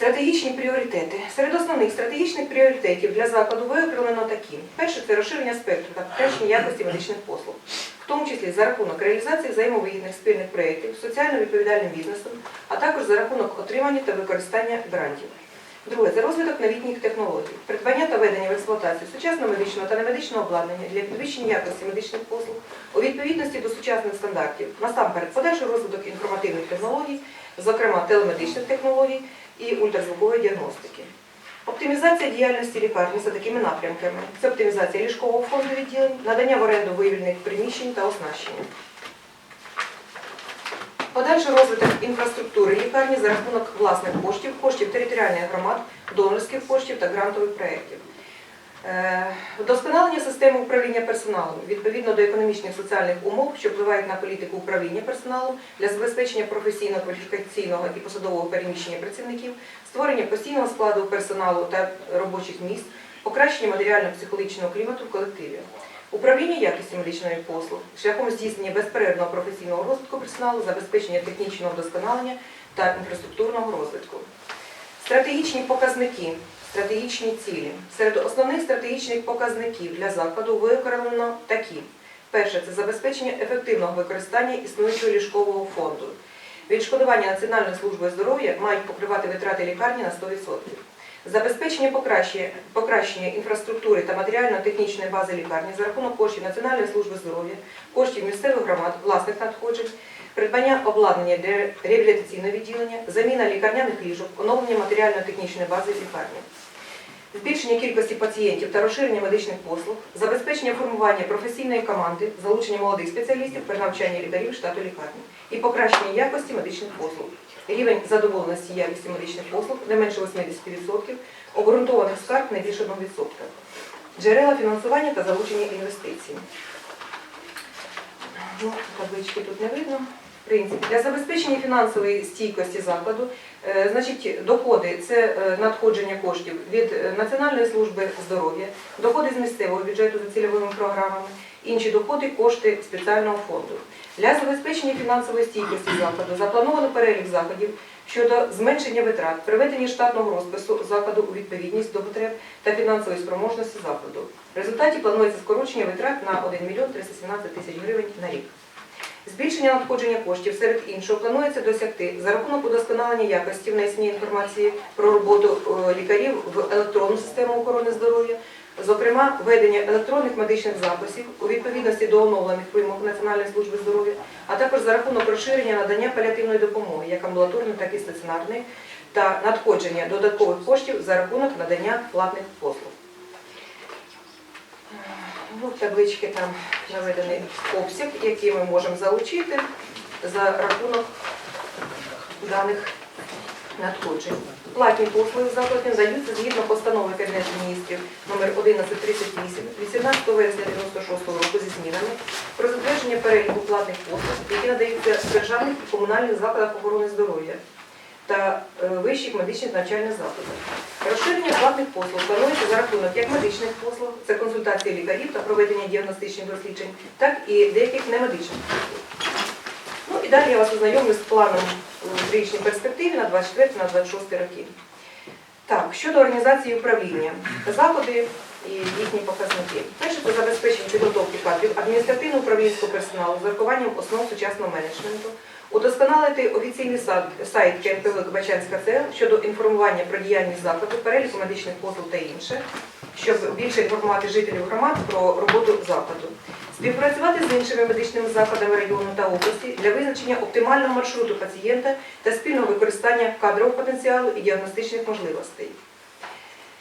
Стратегічні пріоритети. Серед основних стратегічних пріоритетів для закладу виокремлено такі. Перше це розширення спектру та покращення якості медичних послуг, в тому числі за рахунок реалізації взаємовигідних спільних проєктів, соціально відповідальним бізнесом, а також за рахунок отримання та використання грантів. Друге це розвиток новітніх технологій, придбання та ведення в експлуатацію сучасного медичного та немедичного обладнання для підвищення якості медичних послуг у відповідності до сучасних стандартів, насамперед подальший розвиток інформативних технологій, зокрема телемедичних технологій і ультразвукової діагностики. Оптимізація діяльності лікарні за такими напрямками: це оптимізація ліжкового фонду відділень, надання в оренду виявлених приміщень та оснащення. Подальший розвиток інфраструктури лікарні за рахунок власних коштів, коштів територіальних громад, донорських коштів та грантових проєктів. Е, Вдосконалення системи управління персоналом відповідно до економічних соціальних умов, що впливають на політику управління персоналом для забезпечення професійного, кваліфікаційного і посадового переміщення працівників, створення постійного складу персоналу та робочих місць, покращення матеріально-психологічного клімату в колективі. Управління якістю медичної послуг шляхом здійснення безперервного професійного розвитку персоналу, забезпечення технічного вдосконалення та інфраструктурного розвитку. Стратегічні показники, стратегічні цілі. Серед основних стратегічних показників для закладу виокремлено такі. Перше це забезпечення ефективного використання існуючого ліжкового фонду. Відшкодування Національної служби здоров'я мають покривати витрати лікарні на 100%. Забезпечення покращення, покращення інфраструктури та матеріально-технічної бази лікарні за рахунок коштів Національної служби здоров'я, коштів місцевих громад, власних надходжень, придбання обладнання для реабілітаційного відділення, заміна лікарняних ліжок, оновлення матеріально-технічної бази лікарні. Збільшення кількості пацієнтів та розширення медичних послуг, забезпечення формування професійної команди, залучення молодих спеціалістів при навчанні лікарів штату лікарні і покращення якості медичних послуг. Рівень задоволеності якості медичних послуг не менше 80%, обґрунтованих скарг не більше 1%. Джерела фінансування та залучення інвестицій. Ну, таблички тут не видно. Принцип. Для забезпечення фінансової стійкості закладу, е, значить, доходи це е, надходження коштів від е, Національної служби здоров'я, доходи з місцевого бюджету за цільовими програмами, інші доходи кошти спеціального фонду. Для забезпечення фінансової стійкості закладу заплановано перелік заходів щодо зменшення витрат, приведення штатного розпису закладу у відповідність до потреб та фінансової спроможності закладу. В результаті планується скорочення витрат на 1 мільйон 317 тисяч гривень на рік. Збільшення надходження коштів серед іншого планується досягти за рахунок удосконалення якості внесення інформації про роботу е, лікарів в електронну систему охорони здоров'я, зокрема введення електронних медичних записів у відповідності до оновлених вимог Національної служби здоров'я, а також за рахунок розширення надання паліативної допомоги, як амбулаторної, так і стаціонарної, та надходження додаткових коштів за рахунок надання платних послуг. Ну, в таблички там наведений обсяг, який ми можемо залучити за рахунок даних надходжень. Платні послуги закладів даються згідно постанови Кабінету міністрів номер 1138 18 вересня 96 року зі змінами про затвердження переліку платних послуг, які надаються в державних і комунальних закладах охорони здоров'я та е, вищих медичних навчальних закладах. Розширення платних послуг планується за рахунок як медичних послуг, це консультації лікарів та проведення діагностичних досліджень, так і деяких немедичних послуг. Ну і далі я вас ознайомлю з планом в річній перспективі на 24-26 роки. Так, щодо організації управління, заходи і їхні показники. Перше це адміністративно-управлінського персоналу з урахуванням основ сучасного менеджменту, удосконалити офіційний сайт, сайт КНПВ Бачанська ЦЕЛ щодо інформування про діяльність закладу, переліку медичних послуг та інше, щоб більше інформувати жителів громад про роботу закладу. Співпрацювати з іншими медичними закладами району та області для визначення оптимального маршруту пацієнта та спільного використання кадрового потенціалу і діагностичних можливостей.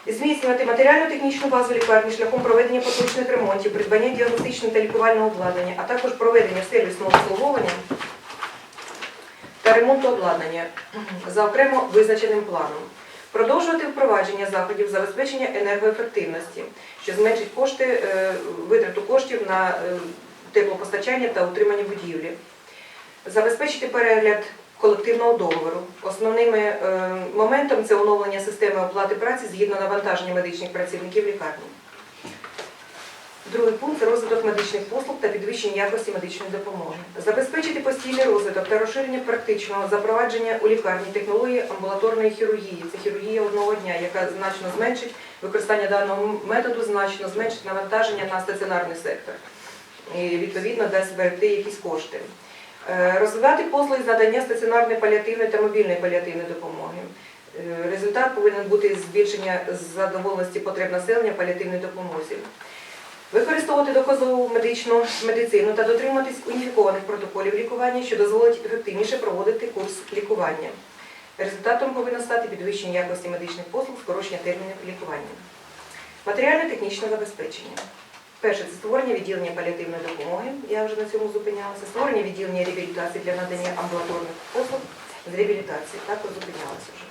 Зміцнювати матеріально-технічну базу лікарні шляхом проведення поточних ремонтів, придбання діагностичного та лікувального обладнання, а також проведення сервісного обслуговування та ремонту обладнання за окремо визначеним планом. Продовжувати впровадження заходів забезпечення енергоефективності, що зменшить кошти, е, витрату коштів на е, теплопостачання та утримання будівлі. Забезпечити перегляд колективного договору. Основними е, моментом це оновлення системи оплати праці згідно навантаження медичних працівників лікарні. Другий пункт це розвиток медичних послуг та підвищення якості медичної допомоги. Забезпечити постійний розвиток та розширення практичного запровадження у лікарні технології амбулаторної хірургії. Це хірургія одного дня, яка значно зменшить використання даного методу, значно зменшить навантаження на стаціонарний сектор. І відповідно дасть зберегти якісь кошти. Е, Розвивати послуги з надання стаціонарної паліативної та мобільної паліативної допомоги. Е, Результат повинен бути збільшення задоволеності потреб населення в паліативній допомозі. Використовувати доказову медичну медицину та дотримуватись уніфікованих протоколів лікування, що дозволить ефективніше проводити курс лікування. Результатом повинно стати підвищення якості медичних послуг, скорочення термінів лікування. Матеріально-технічне забезпечення. Перше це створення відділення паліативної допомоги. Я вже на цьому зупинялася. Створення відділення реабілітації для надання амбулаторних послуг з реабілітації. Також зупинялася вже.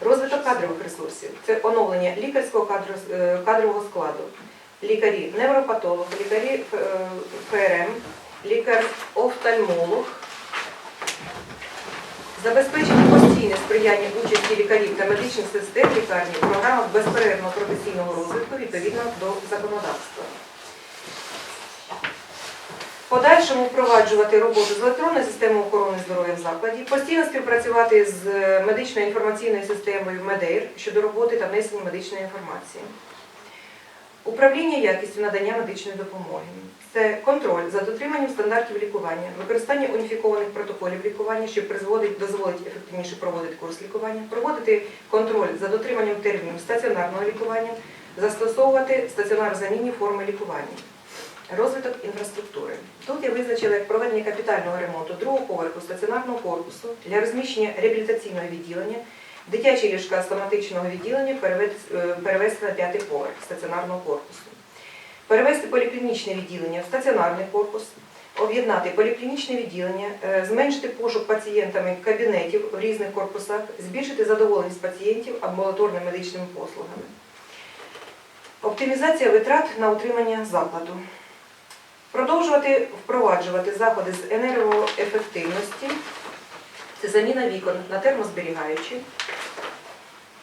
Розвиток кадрових ресурсів це оновлення лікарського е, кадрового складу. Лікарі невропатолог, лікарі е, ФРМ, лікар-офтальмолог. Забезпечити постійне сприяння участі лікарів та медичних сестер лікарні в програмах безперервного професійного розвитку відповідно до законодавства. Подальшому впроваджувати роботу з електронною системою охорони здоров'я в закладі, постійно співпрацювати з медичною інформаційною системою МЕДЕЙР щодо роботи та внесення медичної інформації. Управління якістю надання медичної допомоги. Це контроль за дотриманням стандартів лікування, використання уніфікованих протоколів лікування, що призводить, дозволить ефективніше проводити курс лікування, проводити контроль за дотриманням термінів стаціонарного лікування, застосовувати стаціонар замінні форми лікування. Розвиток інфраструктури. Тут я визначила як проведення капітального ремонту другого поверху стаціонарного корпусу для розміщення реабілітаційного відділення, дитячі ліжка стоматичного відділення перевести, е, на п'ятий поверх стаціонарного корпусу. Перевести поліклінічне відділення в стаціонарний корпус, об'єднати поліклінічне відділення, е, зменшити пошук пацієнтами кабінетів в різних корпусах, збільшити задоволеність пацієнтів амбулаторними медичними послугами. Оптимізація витрат на утримання закладу. Продовжувати впроваджувати заходи з енергоефективності, це заміна вікон на термозберігаючі,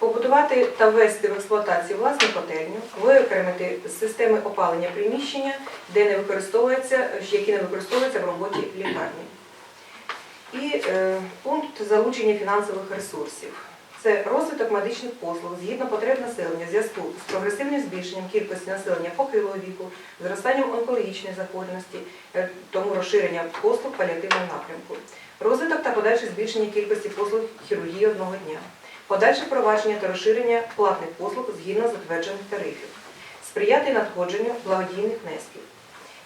побудувати та ввести в експлуатацію власну котельню, виокремити з системи опалення приміщення, де не використовується, які не використовуються в роботі лікарні. І е, пункт залучення фінансових ресурсів. Це розвиток медичних послуг згідно потреб населення зв'язку з прогресивним збільшенням кількості населення похилого віку, зростанням онкологічної захворюваності, е, тому розширення послуг паліативного напрямку. Розвиток та подальше збільшення кількості послуг хірургії одного дня. Подальше провадження та розширення платних послуг згідно затверджених тарифів. Сприяти надходженню благодійних внесків.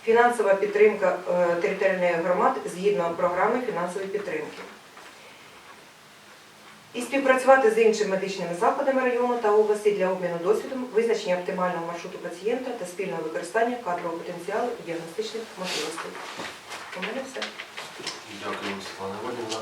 Фінансова підтримка е, територіальних громад згідно програми фінансової підтримки. І співпрацювати з іншими медичними закладами району та області для обміну досвідом, визначення оптимального маршруту пацієнта та спільного використання кадрового потенціалу і діагностичних можливостей. У мене все. Дякую, Світлана Іванівна.